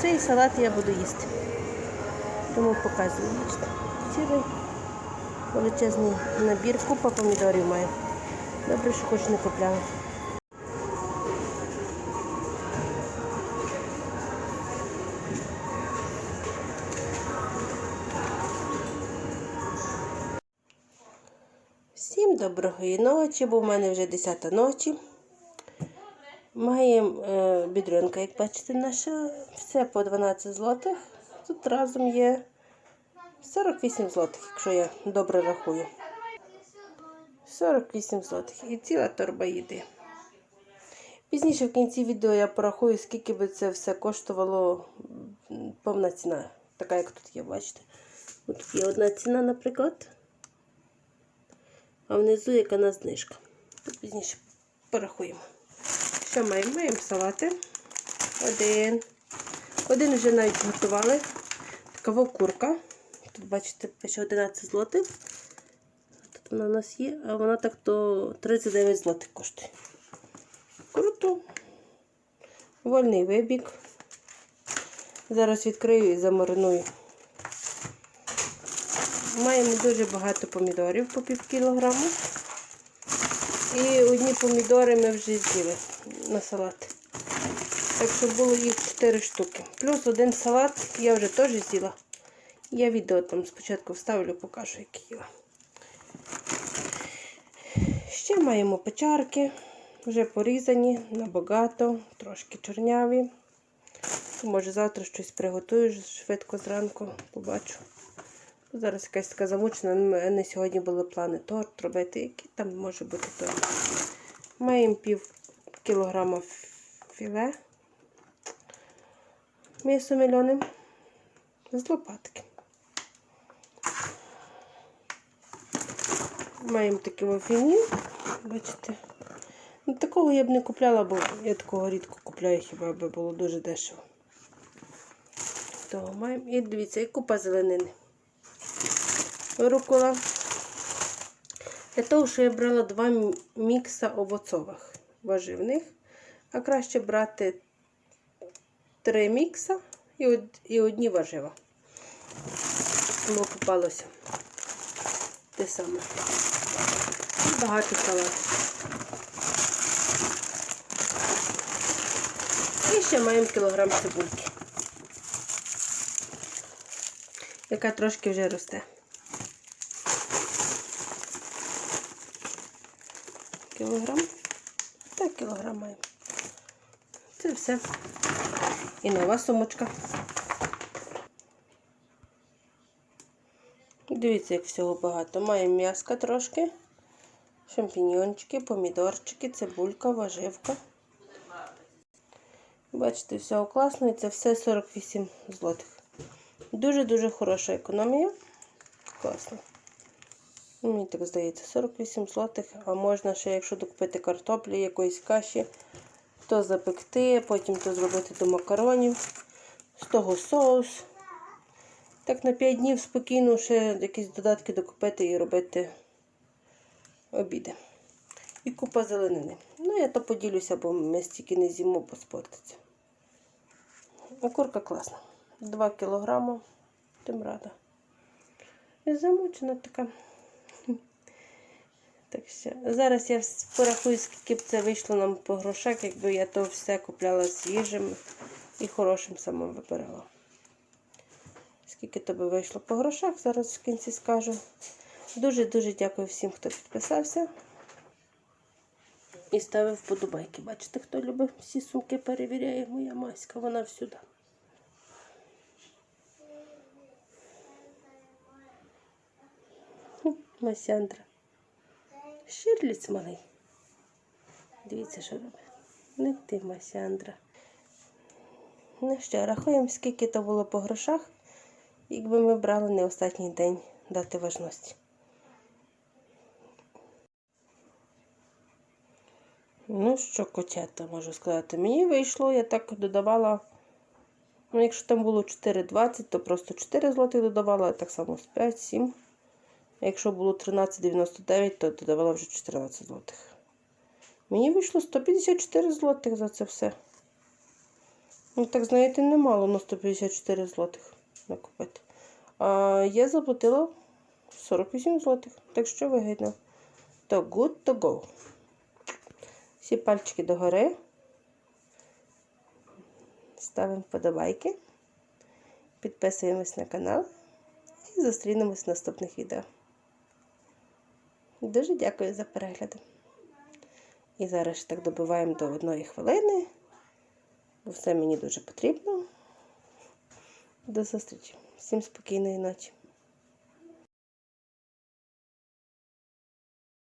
салат я буду їсти. Тому показую. Цілий величезний набір, купа помідорів маю. Добре, що хоч не купляла. Всім доброї ночі, бо в мене вже 10 ночі. Маємо е, бідрюнка, як бачите, наша. Все по 12 злотих. Тут разом є 48 злотих, якщо я добре рахую. 48 злотих. І ціла торба їди. Пізніше в кінці відео я порахую, скільки би це все коштувало повна ціна. Така, як тут є, бачите. Тут є одна ціна, наприклад. А внизу яка на знижка. Тут пізніше порахуємо. Що маємо? Маємо салати. Один. Один вже навіть готували. Така курка. Тут, бачите, пише 11 злотих. Тут вона у нас є, а вона так то 39 злотих коштує. Круто. Вольний вибіг. Зараз відкрию і замариную. Маємо дуже багато помідорів по пів кілограму. І одні помідори ми вже з'їли на салат. Так що було їх 4 штуки. Плюс один салат я вже теж з'їла. Я відео там спочатку вставлю, покажу, які їла. Ще маємо печарки, вже порізані, набагато, трошки чорняві. Може завтра щось приготую швидко зранку, побачу. Зараз якась така замучена. У мене сьогодні були плани торт робити. Який там може бути торт? Маємо пів кілограма філе. М'ясо мільйоним з лопатки. Маємо такі вафіні, бачите. Ну, такого я б не купляла, бо я такого рідко купляю, хіба би було дуже дешево. Того маємо. І дивіться, і купа зеленини рукола. Для того, що я брала два мікса овоцових важивних, а краще брати три мікса і, одні важива. Тому попалося те саме. Багато салатів. І ще маємо кілограм цибульки, яка трошки вже росте. кілограм. Так, кілограм маємо. Це все. І нова сумочка. Дивіться, як всього багато. Маємо м'яска трошки, шампіньончики, помідорчики, цибулька, важивка. Бачите, всього класно і це все 48 злотих. Дуже-дуже хороша економія. Класно. Мені так здається, 48 злотих, а можна ще, якщо докупити картоплі, якоїсь каші, то запекти, потім то зробити до макаронів, з того соус. Так на 5 днів спокійно ще якісь додатки докупити і робити обіди. І купа зеленини. Ну, я то поділюся, бо ми стільки не з'їмо, бо спортиться. Курка класна. 2 кілограми, тим рада. І замучена така. Так що зараз я порахую, скільки б це вийшло нам по грошах, якби я то все купляла свіжим і хорошим саме вибирала. Скільки то би вийшло по грошах, зараз в кінці скажу. Дуже-дуже дякую всім, хто підписався і ставив вподобайки. Бачите, хто любить всі сумки, перевіряє моя маська, вона всюди. Масяндра. Ширліць малий. Дивіться, що робить. Не ти, Масяндра. Ну що, рахуємо, скільки то було по грошах, якби ми брали не останній день дати важності. Ну що, котята, можу сказати, мені вийшло, я так додавала. Ну, якщо там було 4,20, то просто 4 злотих додавала, так само з 5-7. Якщо було 13,99, то додавала вже 14 злотих. Мені вийшло 154 злотих за це все. Ну, так, знаєте, немало на 154 злотих накупити. А я заплатила 48 злотих, так що вигідно. То good to go. Всі пальчики догори. Ставимо вподобайки. Підписуємось на канал і зустрінемось в наступних відео. Дуже дякую за перегляд. І зараз ще так добиваємо до одної хвилини, бо все мені дуже потрібно. До зустрічі. Всім спокійної ночі.